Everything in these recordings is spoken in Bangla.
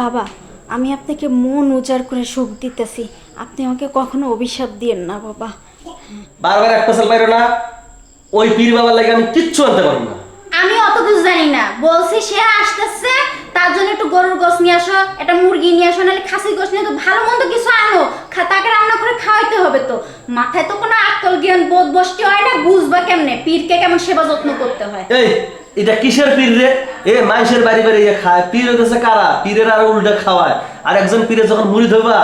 বাবা আমি আপনাকে মন উজাড় করে সুখ দিতেছি। আপনি আমাকে কখনো অভিশাপ দিয়েন না বাবা। বারবার এক পেছাল পাইরো না ওই পীর বাবার লাগে আমি কিচ্ছু আনতে পারব না। আমি অত কিছু জানি না। বলছি সে আসতেছে তার জন্য একটু গরুর গোস নিয়ে আসো একটা মুরগি নিয়ে আসো নাহলে খাসির গোস নিয়ে তো ভালো মন্দ কিছু আনো। তাকে রান্না করে খাওয়াইতে হবে তো। মাথায় তো কোনো আকল জ্ঞান বোধ বসতি হয় না বুঝবা কেমনে? পীরকে কেমন সেবা যত্ন করতে হয়? এই এটা কিসের পীর রে? এ মানুষের বাড়ি বাড়ি খায়। পীর হইতেছে কারা? পীরের আর উল্টা খাওয়ায়। আর একজন পীরের যখন মুড়ি ধরবা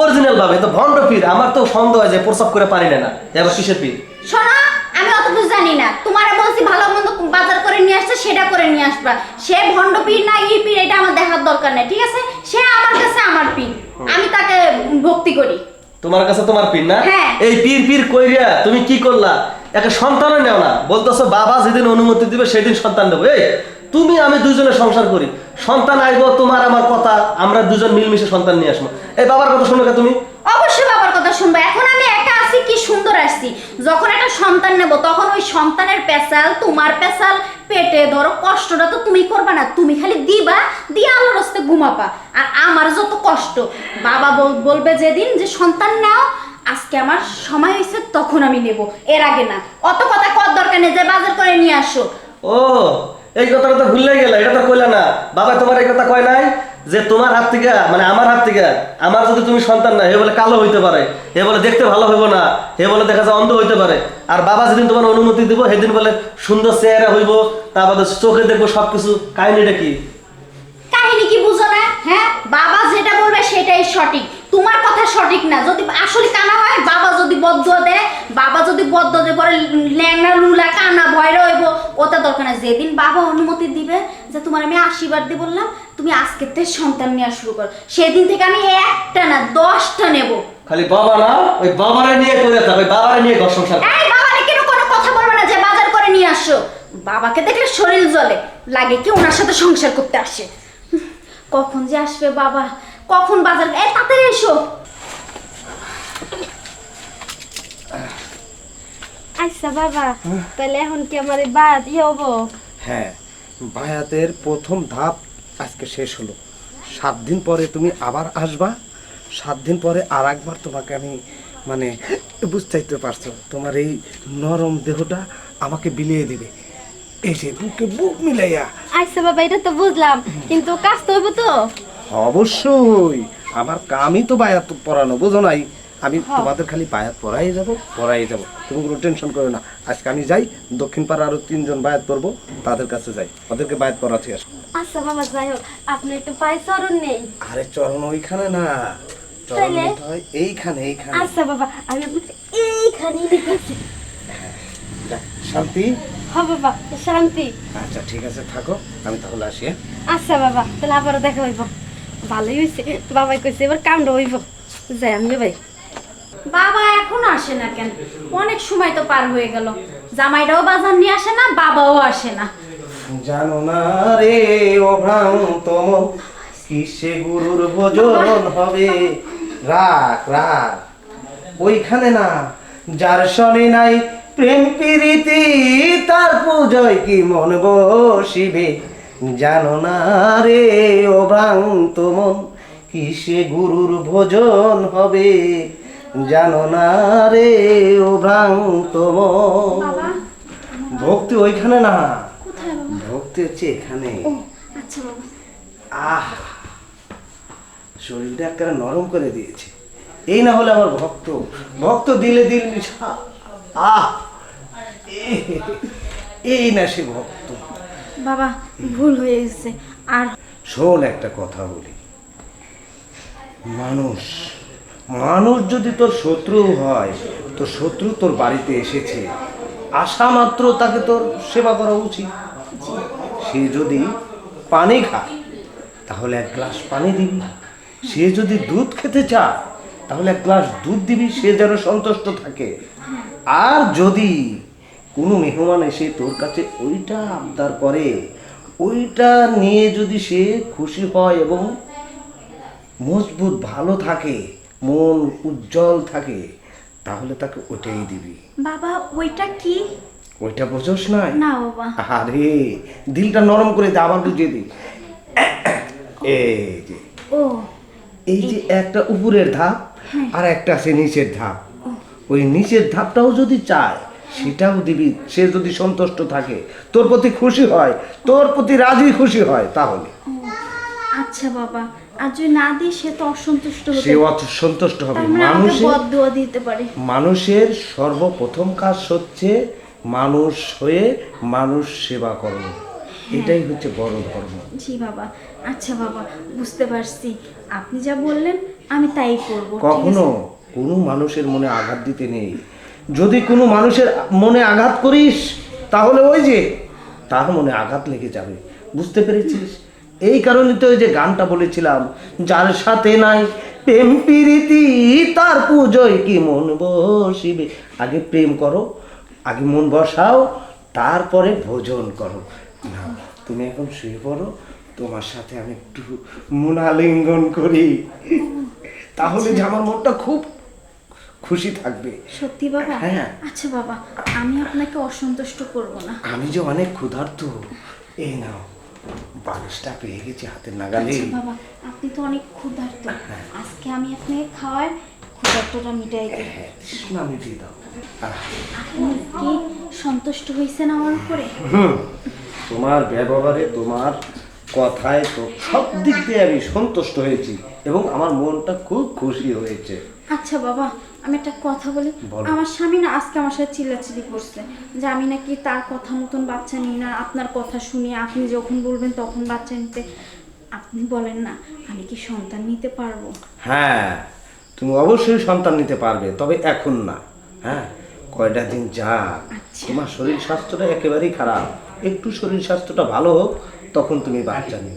অরিজিনাল ভাবে তো ভণ্ড পীর। আমার তো সন্দেহ হয় যে প্রসাব করে পারি না এ আবার কিসের পীর? শোনো আমি অত কিছু জানি না। তোমার বলছি ভালো মন্দ বাজার করে নিয়ে আসছে সেটা করে নিয়ে আসবা। সে ভণ্ড পীর না ই পীর এটা আমার দেখার দরকার নেই ঠিক আছে? সে আমার কাছে আমার পীর। আমি তাকে ভক্তি করি। তোমার কাছে তোমার পীর না? হ্যাঁ। এই পীর পীর কইরা তুমি কি করলা? একটা সন্তানও নেও না। বলতেছো, বাবা যেদিন অনুমতি দিবে, সেদিন সন্তান দেবো এই, তুমি, আমি দুজনে সংসার করি। সন্তান আইবো, তোমার আমার কথা, আমরা দুজন মিলমিশে সন্তান নিয়ে আসব। এই, বাবার কথা শুনো তুমি? অবশ্যই বাবার কথা শুনব। এখন আমি একা আছি, কি সুন্দর আসছি যখন একটা সন্তান নেব, তখন ওই সন্তানের পেশাল তোমার পেশাল পেটে ধরো, কষ্টটা তো তুমি করবা না। তুমি খালি দিবা, দিয়ে আলোর রাস্তে ঘুমাবা। আর আমার যত কষ্ট, বাবা বল- বলবে যেদিন যে, সন্তান নাও আজকে আমার সময় হয়েছে তখন আমি নেব। এর আগে না। অত কথা কর দরকার নেই যে বাজার করে নিয়ে আসো। ও এই কথাটা তো ভুললে গেল এটা তো কইলা না। বাবা তোমার এই কথা কয় নাই যে তোমার হাত থেকে মানে আমার হাত থেকে আমার যদি তুমি সন্তান না হে বলে কালো হইতে পারে হে বলে দেখতে ভালো হইব না হে বলে দেখা যায় অন্ধ হইতে পারে। আর বাবা যেদিন তোমার অনুমতি দিব সেদিন বলে সুন্দর চেহারা হইব তারপরে চোখে দেখব সবকিছু। কাহিনীটা কি? কাহিনী কি বুঝো না? হ্যাঁ বাবা যেটা বলবে সেটাই সঠিক। তোমার কথা সঠিক না। যদি আসলে কানা হয় বাবা যদি বদ্ধ দেয় বাবা যদি বদ্ধ দেয় পরে ল্যাংনা লুলা কানা ভয় রইব ওটা দরকার না যেদিন বাবা অনুমতি দিবে যে তোমার আমি আশীর্বাদ দিয়ে বললাম তুমি আজকের থেকে সন্তান নেওয়া শুরু করো। সেদিন থেকে আমি একটা না দশটা নেব। খালি বাবা না ওই বাবারে নিয়ে করে থাকবে বাবারে নিয়ে ঘর সংসার এই বাবা কেন কোনো কথা বলবে না যে বাজার করে নিয়ে আসো? বাবাকে দেখলে শরীর জ্বলে লাগে কি ওনার সাথে সংসার করতে আসে। কখন যে আসবে বাবা? কখন বাজার? এ তাড়াতাড়ি এসো। আচ্ছা বাবা। তাহলে এখন কি আমার ইয়ে হব? হ্যাঁ বায়াতের প্রথম ধাপ আজকে শেষ হলো। সাত দিন পরে তুমি আবার আসবা। সাত দিন পরে আর একবার তোমাকে আমি মানে বুঝতেই তো পারছ। তোমার এই নরম দেহটা আমাকে বিলিয়ে দিবে। এই যে বুকে বুক মিলাইয়া। আচ্ছা বাবা এটা তো বুঝলাম। কিন্তু কাজ তো হইব তো? অবশ্যই। আমার কামই তো বায়াত পড়ানো বোঝো নাই? আমি তোমাদের খালি বায়াত পড়াই যাব পড়াই যাব। তুমি কোনো টেনশন করো না। আজকে আমি যাই দক্ষিণ পাড়া আরও তিনজন বায়াত পড়ব তাদের কাছে যাই। ওদেরকে বায়াত পড়াতে আসব। আচ্ছা বাবা যাই হোক আপনি একটু পায়ে চরণ নেই। আরে চরণ ওইখানে না। চরণ হয় এইখানে এইখানে। আচ্ছা বাবা আমি এইখানেই দেখেছি শান্তি? হ বাবা শান্তি। আচ্ছা ঠিক আছে থাকো। আমি তাহলে আসি হ্যাঁ? আচ্ছা বাবা তাহলে আবারও দেখা হইব। ভালোই হয়েছে বাবাই কইছে এবার কামটা হইব। যাই আমিও ভাই বাবা এখন আসে না কেন? অনেক সময় তো পার হয়ে গেল। জামাইটাও বাজার নিয়ে আসে না, বাবাও আসে না। জানো না রে অভ্রান্ত, কিসে গুরুর ভোজন হবে? রাখ রাখ ওইখানে না, যার শনি নাই প্রেম প্রীতি, তার পূজয় কি মন বসিবে? জানো না রে অভ্রান্ত মন কিসে গুরুর ভোজন হবে? জানো না রে ও বাবা। ভক্তি ওইখানে না। ভক্তি হচ্ছে এখানে। আচ্ছা আহ শরীরটা একেবারে নরম করে দিয়েছে। এই না হলে আমার ভক্ত। ভক্ত দিলে দিল মিশা। আহ এই না সে ভক্ত। বাবা ভুল হয়ে গেছে। আর শোন একটা কথা বলি। মানুষ মানুষ যদি তোর শত্রু হয় তো শত্রু তোর বাড়িতে এসেছে আসা মাত্র তাকে তোর সেবা করা উচিত। সে যদি পানি খায়, তাহলে এক গ্লাস পানি দিবি সে যদি দুধ খেতে চায়, তাহলে এক গ্লাস দুধ দিবি, সে যেন সন্তুষ্ট থাকে। আর যদি কোনো মেহমান এসে তোর কাছে ওইটা আবদার করে, ওইটা নিয়ে যদি সে খুশি হয় এবং মজবুত ভালো থাকে মন উজ্জ্বল থাকে তাহলে তাকে ওইটাই দিবি। বাবা ওইটা কি? ওইটা বোঝোস নাই? না বাবা। আরে দিলটা নরম করে দে আবার বুঝিয়ে দি এই যে ও এই যে একটা উপরের ধাপ আর একটা আছে নিচের ধাপ। ওই নিচের ধাপটাও যদি চায় সেটাও দিবি। সে যদি সন্তুষ্ট থাকে তোর প্রতি খুশি হয় তোর প্রতি রাজি খুশি হয় তাহলে। আচ্ছা বাবা আর যদি না দিই সে তো অসন্তুষ্ট হতে সে অত সন্তুষ্ট হবে। মানে মানুষের বদদুয়া দিতে পারে। মানুষের সর্বপ্রথম কাজ হচ্ছে মানুষ হয়ে মানুষ সেবা করো এটাই হচ্ছে বড় ধর্ম। জি বাবা আচ্ছা বাবা বুঝতে পারছি। আপনি যা বললেন আমি তাই করব কখনো? কোনো মানুষের মনে আঘাত দিতে নেই। যদি কোনো মানুষের মনে আঘাত করিস তাহলে ওই যে তার মনে আঘাত লেগে যাবে। বুঝতে পেরেছিস? এই কারণে তো ওই যে গানটা বলেছিলাম যার সাথে নাই প্রেম প্রীতি তার পুজোয় কি মন বসিবে? আগে প্রেম করো আগে মন বসাও তারপরে ভোজন করো। না তুমি এখন শুয়ে পড়ো তোমার সাথে আমি একটু মনালিঙ্গন করি। তাহলে যে আমার মনটা খুব খুশি থাকবে। সত্যি বাবা? হ্যাঁ। আচ্ছা বাবা আমি আপনাকে অসন্তুষ্ট করব না। আমি যে অনেক ক্ষুধার্ত। এই নাও। বালিশটা পেয়ে গেছি হাতের নাগালে। আচ্ছা বাবা আপনি তো অনেক ক্ষুধার্ত। হ্যাঁ। আজকে আমি আপনাকে খাওয়ার ক্ষুধার্তটা মিটাই দিই। হ্যাঁ, তৃষ্ণা মিটিয়ে দাও। আপনি কি সন্তুষ্ট হয়েছেন আমার উপরে? তোমার ব্যবহারে তোমার কথায় তো সব দিক দিয়ে আমি সন্তুষ্ট হয়েছি এবং আমার মনটা খুব খুশি হয়েছে। আচ্ছা বাবা আমি একটা কথা বলি। আমার স্বামী না আজকে আমার সাথে চিল্লাচিল্লি করছে যে আমি নাকি তার কথা মতন বাচ্চা নিই না আপনার কথা শুনে আপনি যখন বলবেন তখন বাচ্চা নিতে। আপনি বলেন না আমি কি সন্তান নিতে পারব? হ্যাঁ তুমি অবশ্যই সন্তান নিতে পারবে তবে এখন না। হ্যাঁ কয়টা দিন যা আচ্ছা। তোমার শরীর স্বাস্থ্যটা একেবারেই খারাপ। একটু শরীর স্বাস্থ্যটা ভালো হোক তখন তুমি বাচ্চা নিবে।